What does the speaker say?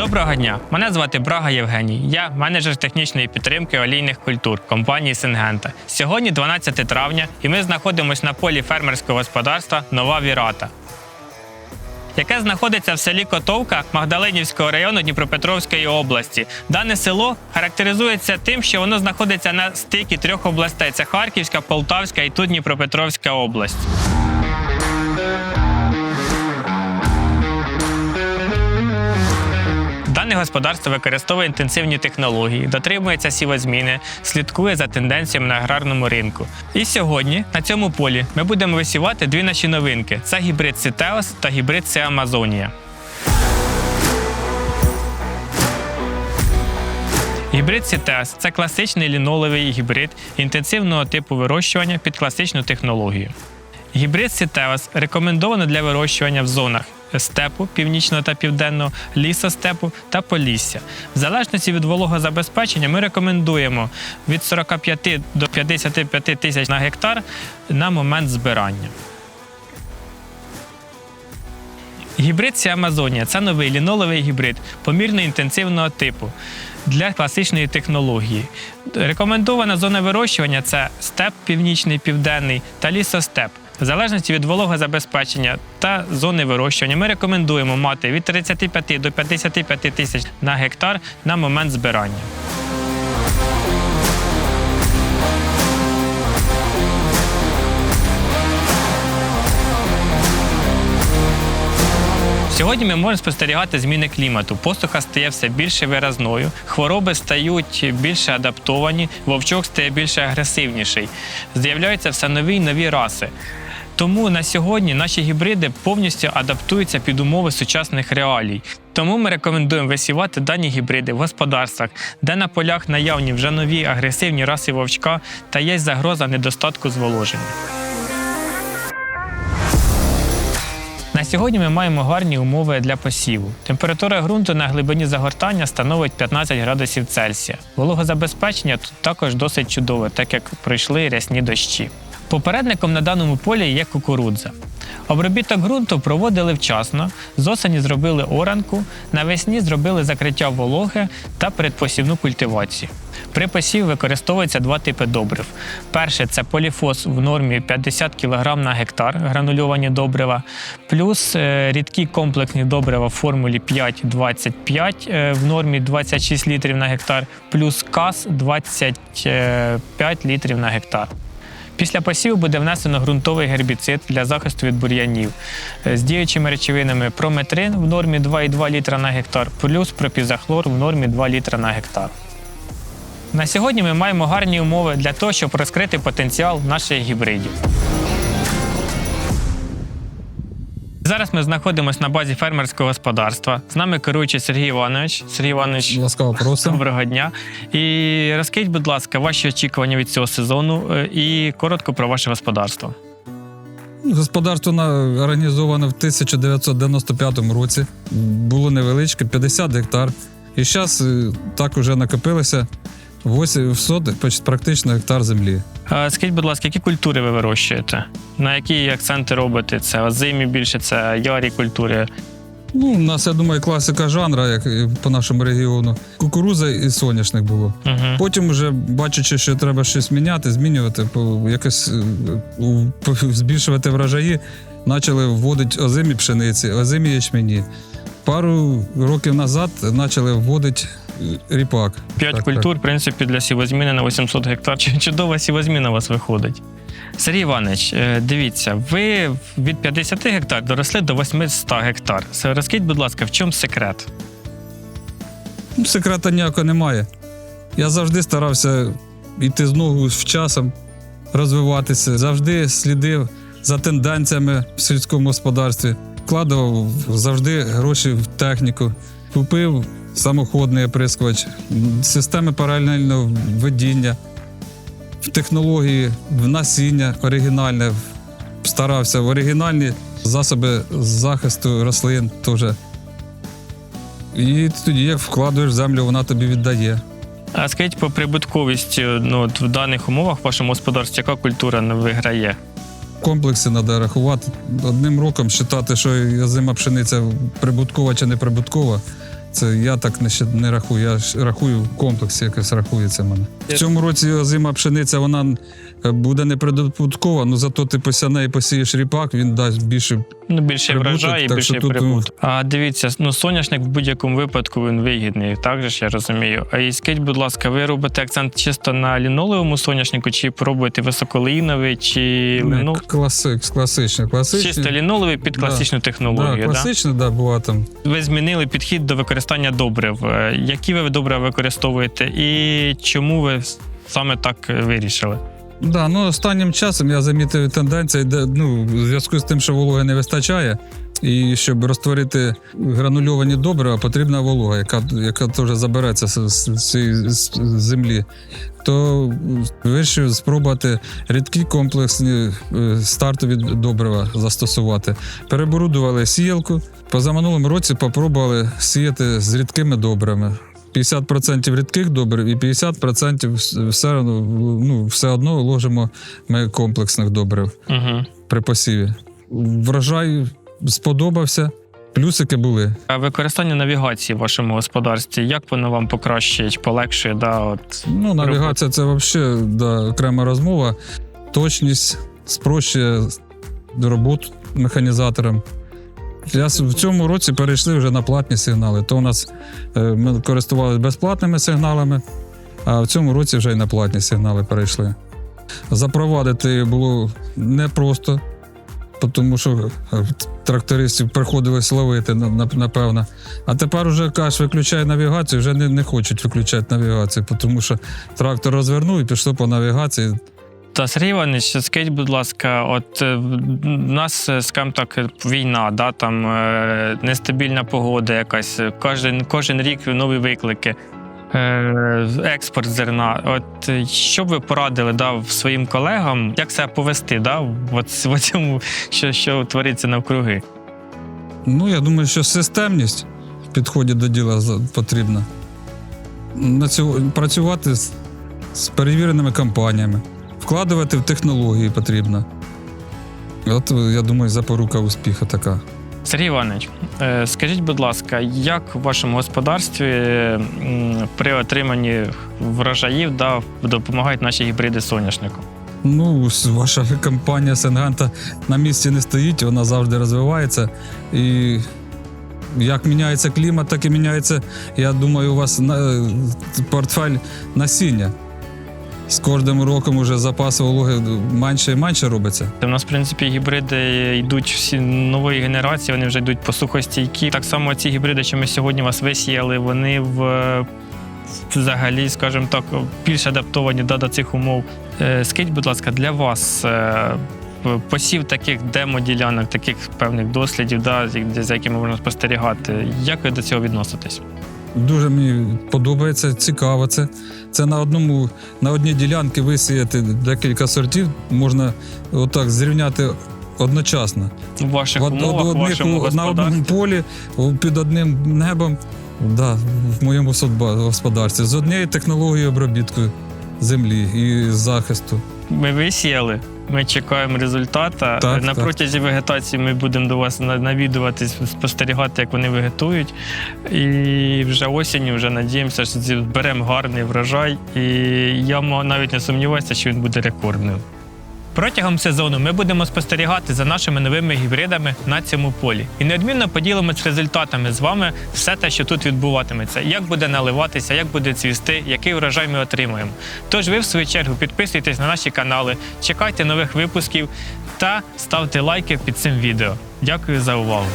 Доброго дня! Мене звати Брага Євгеній. Я менеджер технічної підтримки олійних культур компанії Сингента. Сьогодні 12 травня, і ми знаходимося на полі фермерського господарства Нова Вірата, яке знаходиться в селі Котовка Магдалинівського району Дніпропетровської області. Дане село характеризується тим, що воно знаходиться на стикі трьох областей: це Харківська, Полтавська і тут Дніпропетровська область. Господарство використовує інтенсивні технології, дотримується сівозміни, слідкує за тенденціями на аграрному ринку. І сьогодні на цьому полі ми будемо висівати дві наші новинки: це гібрид Ситеос та гібрид Це Амазонія. Гібрид Сітес це класичний лінолевий гібрид інтенсивного типу вирощування під класичну технологію. Гібрид Сітеос рекомендовано для вирощування в зонах степу північного та південного, лісостепу та полісся. В залежності від вологозабезпечення ми рекомендуємо від 45 до 55 тисяч на гектар на момент збирання. Гібрид Сі Амазонія це новий лінолевий гібрид помірно інтенсивного типу для класичної технології. Рекомендована зона вирощування це степ північний, південний та лісостеп. В залежності від вологозабезпечення та зони вирощування ми рекомендуємо мати від 35 до 55 тисяч на гектар на момент збирання. Сьогодні ми можемо спостерігати зміни клімату. Посуха стає все більше виразною, хвороби стають більше адаптовані, вовчок стає більше агресивніший. З'являються все нові й нові раси. Тому на сьогодні наші гібриди повністю адаптуються під умови сучасних реалій. Тому ми рекомендуємо висівати дані гібриди в господарствах, де на полях наявні вже нові агресивні раси вовчка та є загроза недостатку зволоження. На сьогодні ми маємо гарні умови для посіву. Температура ґрунту на глибині загортання становить 15 градусів Цельсія. Вологозабезпечення тут також досить чудове, так як пройшли рясні дощі. Попередником на даному полі є кукурудза. Обробіток ґрунту проводили вчасно, з осені зробили оранку, навесні зробили закриття вологи та передпосівну культивацію. При посіві використовуються два типи добрив. Перше це поліфос в нормі 50 кг на гектар, гранульовані добрива, плюс е, рідкі комплексні добрива в формулі 5-25 е, в нормі 26 літрів на гектар, плюс КАС 25 літрів на гектар. Після посіву буде внесено ґрунтовий гербіцид для захисту від бур'янів е, з діючими речовинами прометрин в нормі 2,2 літра на гектар, плюс пропізахлор в нормі 2 літра на гектар. На сьогодні ми маємо гарні умови для того, щоб розкрити потенціал наших гібридів. Зараз ми знаходимося на базі фермерського господарства. З нами керуючий Сергій Іванович. Сергій Іванович, Ласкаво просимо. доброго дня. І розкажіть, будь ласка, ваші очікування від цього сезону е, і коротко про ваше господарство. Господарство організоване в 1995 році. Було невеличке, 50 гектар. І зараз так уже накопилося 800 поч- практично гектар землі. Е, Скажіть, будь ласка, які культури ви вирощуєте? На які акценти робите? Це озимі більше, це ярі культури. Ну, у нас, я думаю, класика жанра, як і по нашому регіону. Кукуруза і соняшник було. Угу. Потім, вже бачачи, що треба щось міняти, змінювати, по- якось е, у- по- збільшувати врожаї, почали вводити озимі пшениці, озимі ячмені. Пару років назад почали вводити ріпак. П'ять Так, культур, в принципі, для сівозміни на 800 гектар. Чудова сівозміна у вас виходить. Сергій Іванович, е, дивіться, ви від 50 гектар доросли до 800 гектар. Розкажіть, будь ласка, в чому секрет? Ну, Секрета ніякого немає. Я завжди старався йти з ногу з часом, розвиватися, завжди слідив за тенденціями в сільському господарстві, вкладував завжди гроші в техніку, купив самоходний оприскувач, системи паралельного ведіння, в технології, в насіння оригінальне. Старався в оригінальні засоби захисту рослин теж. І тоді, як вкладуєш землю, вона тобі віддає. А скажіть по прибутковості ну, от в даних умовах в вашому господарстві, яка культура не виграє? Комплекси треба рахувати. Одним роком вважати, що озима пшениця прибуткова чи не прибуткова. Це я так не, ще не рахую. Я ж рахую в комплексі, якось рахується мене. В цьому році озима пшениця вона е, буде неприбуткова, але зато ти посяне і посієш ріпак, він дасть більше. Ну, більше врожай і більше тут, прибуток. А дивіться, ну соняшник в будь-якому випадку він вигідний, так же ж я розумію. А і скажіть, будь ласка, ви робите акцент чисто на лінолевому соняшнику, чи пробуєте високолеїновий, чи ліну... Класик, класичний, класичний. чисто лінолевий під класичну да, технологію? Да, класичний, да, була там. Ви змінили підхід до використання добрив. Е, Які ви добрива використовуєте, і чому ви саме так е, вирішили? Да, ну останнім часом я замітив тенденцію, де ну, в зв'язку з тим, що вологи не вистачає. І щоб розтворити гранульовані добрива, потрібна волога, яка, яка теж забереться з, з, з- з землі. То вирішив спробувати рідкі комплексні е, стартові добрива застосувати. Переборудували сіялку. Позаминулому році попробували сіяти з рідкими добривами. 50% рідких добрив і 50% все, ну, все одно ложимо ми комплексних добрив Угу. при посіві. Врожай сподобався, плюсики були. А використання навігації в вашому господарстві, як воно вам покращує, чи полегшує? Да, от, Ну, навігація це взагалі да, окрема розмова. Точність спрощує роботу механізаторам. Я в цьому році перейшли вже на платні сигнали. То у нас е, ми користувалися безплатними сигналами, а в цьому році вже й на платні сигнали перейшли. Запровадити було непросто, тому що е, трактористів приходилось ловити, на- на- напевно. А тепер уже кажеш, виключай навігацію, вже не, не хочуть виключати навігацію, тому що трактор розвернув і пішло по навігації. Та Сергій Іванович, скажіть, будь ласка, от е, в нас, е, скажімо так, війна, да, там е, нестабільна погода якась, е, кожен, кожен рік нові виклики. е, Експорт зерна. От е, що б ви порадили да, своїм колегам, як себе повести да, в, от- цьому, що, що твориться навкруги? Ну, я думаю, що системність в підході до діла потрібна. Працювати з, з перевіреними компаніями, вкладувати в технології потрібно. От, я думаю, запорука успіху така. Сергій Іванович, е, скажіть, будь ласка, як в вашому господарстві при отриманні врожаїв да, допомагають наші гібриди соняшнику? Ну, ваша компанія Сенганта на місці не стоїть, вона завжди розвивається. І як міняється клімат, так і міняється, я думаю, у вас на, портфель насіння. З кожним роком уже запас вологи менше і менше робиться. У нас, в принципі, гібриди йдуть всі нової генерації, вони вже йдуть по сухостійкі. Так само ці гібриди, що ми сьогодні вас висіяли, вони в взагалі, скажімо так, більш адаптовані да, до цих умов. Е, Скажіть, будь ласка, для вас е, посів таких демо-ділянок, таких певних дослідів, да, за якими можна спостерігати. Як ви до цього відноситесь? Дуже мені подобається, цікаво це. Це на одному на одній ділянці висіяти декілька сортів, можна отак зрівняти одночасно. У ваших од- умовах, одних вашому на одному полі під одним небом. Да, в моєму садба- господарстві з однією технологією обробітку землі і захисту. Ми висіяли. Ми чекаємо результата. Так, на так. протязі вегетації ми будемо до вас на- навідуватись, спостерігати, як вони вегетують. І вже осінню вже надіємося, що зберемо гарний врожай. І я навіть не сумніваюся, що він буде рекордним. Протягом сезону ми будемо спостерігати за нашими новими гібридами на цьому полі і неодмінно поділимось результатами з вами все те, що тут відбуватиметься, як буде наливатися, як буде цвісти, який врожай ми отримуємо. Тож ви, в свою чергу, підписуйтесь на наші канали, чекайте нових випусків та ставте лайки під цим відео. Дякую за увагу!